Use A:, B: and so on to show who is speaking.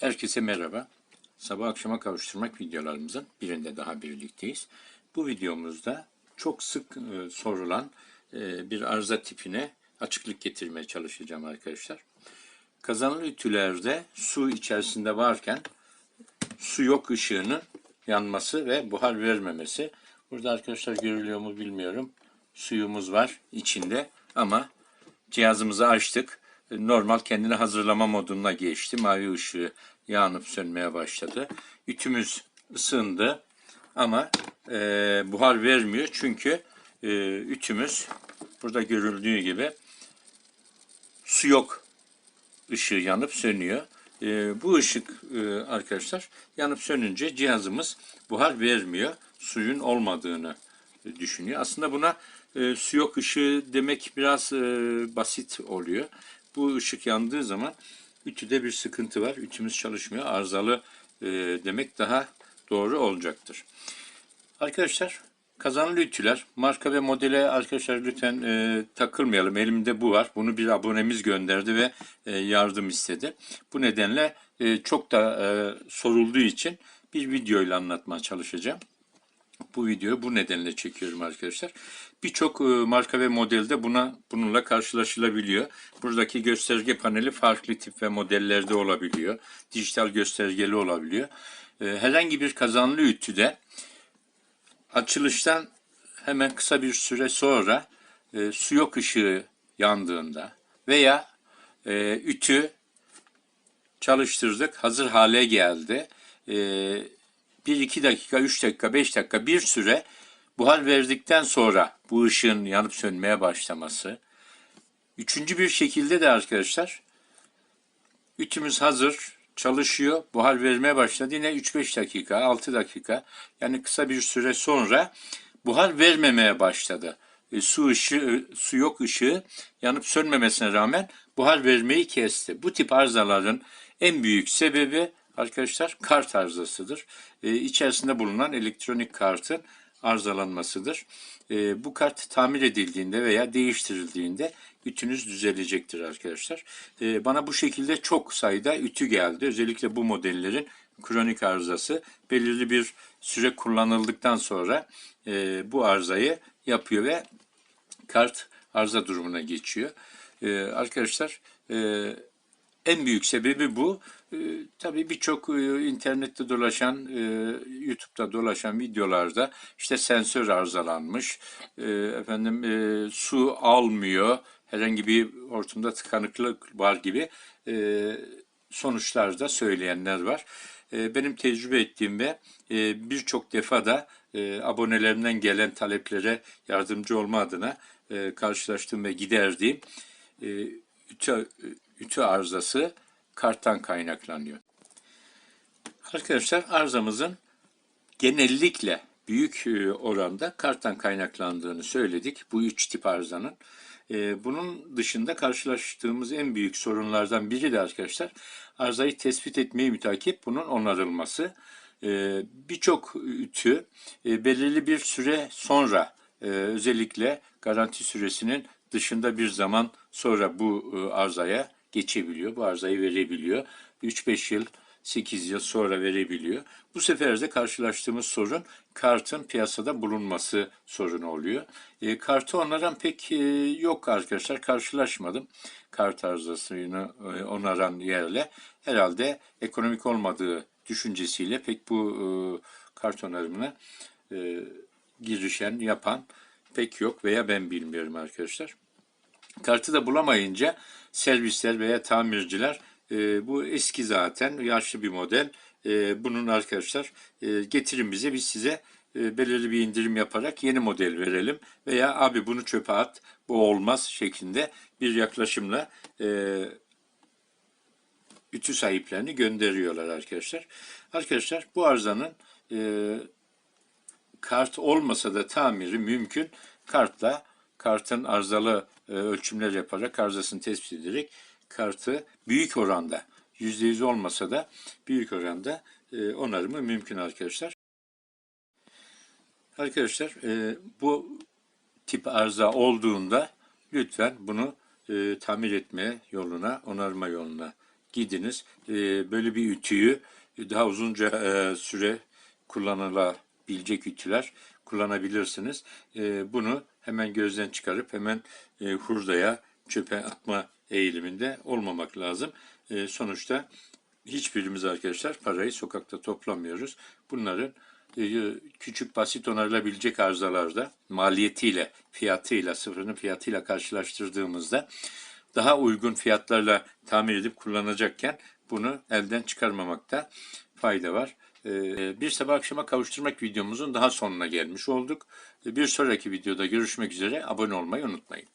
A: Herkese merhaba. Sabah akşama kavuşturmak videolarımızın birinde daha birlikteyiz. Bu videomuzda çok sık e, sorulan e, bir arıza tipine açıklık getirmeye çalışacağım arkadaşlar. Kazanlı ütülerde su içerisinde varken su yok ışığının yanması ve buhar vermemesi. Burada arkadaşlar görülüyor mu bilmiyorum. Suyumuz var içinde ama cihazımızı açtık. Normal kendini hazırlama moduna geçti. Mavi ışığı yanıp sönmeye başladı. Ütümüz ısındı ama e, buhar vermiyor çünkü e, ütümüz burada görüldüğü gibi su yok ışığı yanıp sönüyor. E, bu ışık e, arkadaşlar yanıp sönünce cihazımız buhar vermiyor. Suyun olmadığını e, düşünüyor. Aslında buna e, su yok ışığı demek biraz e, basit oluyor. Bu ışık yandığı zaman ütüde bir sıkıntı var. Ütümüz çalışmıyor. Arızalı e, demek daha doğru olacaktır. Arkadaşlar kazanlı ütüler marka ve modele arkadaşlar lütfen e, takılmayalım. Elimde bu var. Bunu bir abonemiz gönderdi ve e, yardım istedi. Bu nedenle e, çok da e, sorulduğu için bir videoyla anlatmaya çalışacağım. Bu videoyu bu nedenle çekiyorum arkadaşlar. Birçok e, marka ve modelde buna bununla karşılaşılabiliyor. Buradaki gösterge paneli farklı tip ve modellerde olabiliyor. Dijital göstergeli olabiliyor. E, Herhangi bir kazanlı ütüde açılıştan hemen kısa bir süre sonra e, su yok ışığı yandığında veya ütü çalıştırdık hazır hale geldi. E, 1-2 dakika, 3 dakika, 5 dakika bir süre buhar verdikten sonra bu ışığın yanıp sönmeye başlaması. Üçüncü bir şekilde de arkadaşlar ütümüz hazır, çalışıyor, buhar vermeye başladı. Yine 3-5 dakika, 6 dakika yani kısa bir süre sonra buhar vermemeye başladı. E, su ışığı, su yok ışığı yanıp sönmemesine rağmen buhar vermeyi kesti. Bu tip arızaların en büyük sebebi arkadaşlar kart arızasıdır. E, içerisinde bulunan elektronik kartın arızalanmasıdır. E, bu kart tamir edildiğinde veya değiştirildiğinde ütünüz düzelecektir arkadaşlar. E, bana bu şekilde çok sayıda ütü geldi. Özellikle bu modellerin kronik arızası belirli bir süre kullanıldıktan sonra e, bu arızayı yapıyor ve kart arıza durumuna geçiyor. E, arkadaşlar e, en büyük sebebi bu. E, tabii birçok e, internette dolaşan, e, YouTube'da dolaşan videolarda işte sensör arızalanmış, e, efendim e, su almıyor, herhangi bir hortumda tıkanıklık var gibi e, sonuçlar da söyleyenler var. E, benim tecrübe ettiğim ve e, birçok defa da e, abonelerimden gelen taleplere yardımcı olma adına e, karşılaştığım ve giderdiğim e, ütü, arızası karttan kaynaklanıyor. Arkadaşlar arızamızın genellikle büyük e, oranda karttan kaynaklandığını söyledik. Bu üç tip arızanın. E, bunun dışında karşılaştığımız en büyük sorunlardan biri de arkadaşlar arızayı tespit etmeyi mütakip bunun onarılması. E, birçok ütü belirli bir süre sonra özellikle garanti süresinin dışında bir zaman sonra bu arızaya geçebiliyor. Bu arızayı verebiliyor. 3-5 yıl 8 yıl sonra verebiliyor. Bu sefer de karşılaştığımız sorun kartın piyasada bulunması sorunu oluyor. E, kartı onaran pek e, yok arkadaşlar. Karşılaşmadım kart arızasını e, onaran yerle. Herhalde ekonomik olmadığı düşüncesiyle pek bu e, kart onarımına e, girişen, yapan pek yok veya ben bilmiyorum arkadaşlar. Kartı da bulamayınca servisler veya tamirciler e, bu eski zaten yaşlı bir model. E, bunun arkadaşlar e, getirin bize biz size e, belirli bir indirim yaparak yeni model verelim veya abi bunu çöpe at bu olmaz şeklinde bir yaklaşımla e, ütü sahiplerini gönderiyorlar arkadaşlar. Arkadaşlar bu arızanın e, kart olmasa da tamiri mümkün. Kartla kartın arızalı ölçümler yaparak arızasını tespit ederek kartı büyük oranda %100 olmasa da büyük oranda e, onarımı mümkün arkadaşlar. Arkadaşlar e, bu tip arıza olduğunda lütfen bunu tamir etme yoluna, onarma yoluna gidiniz. E, böyle bir ütüyü daha uzunca e, süre kullanılabilecek ütüler kullanabilirsiniz. E, bunu hemen gözden çıkarıp hemen e, hurdaya çöpe atma eğiliminde olmamak lazım. E, sonuçta hiçbirimiz arkadaşlar parayı sokakta toplamıyoruz. Bunların e, küçük basit onarılabilecek arızalarda maliyetiyle, fiyatıyla, sıfırının fiyatıyla karşılaştırdığımızda daha uygun fiyatlarla tamir edip kullanacakken bunu elden çıkarmamakta fayda var. E, Bir sabah akşama kavuşturmak videomuzun daha sonuna gelmiş olduk. Bir sonraki videoda görüşmek üzere. Abone olmayı unutmayın.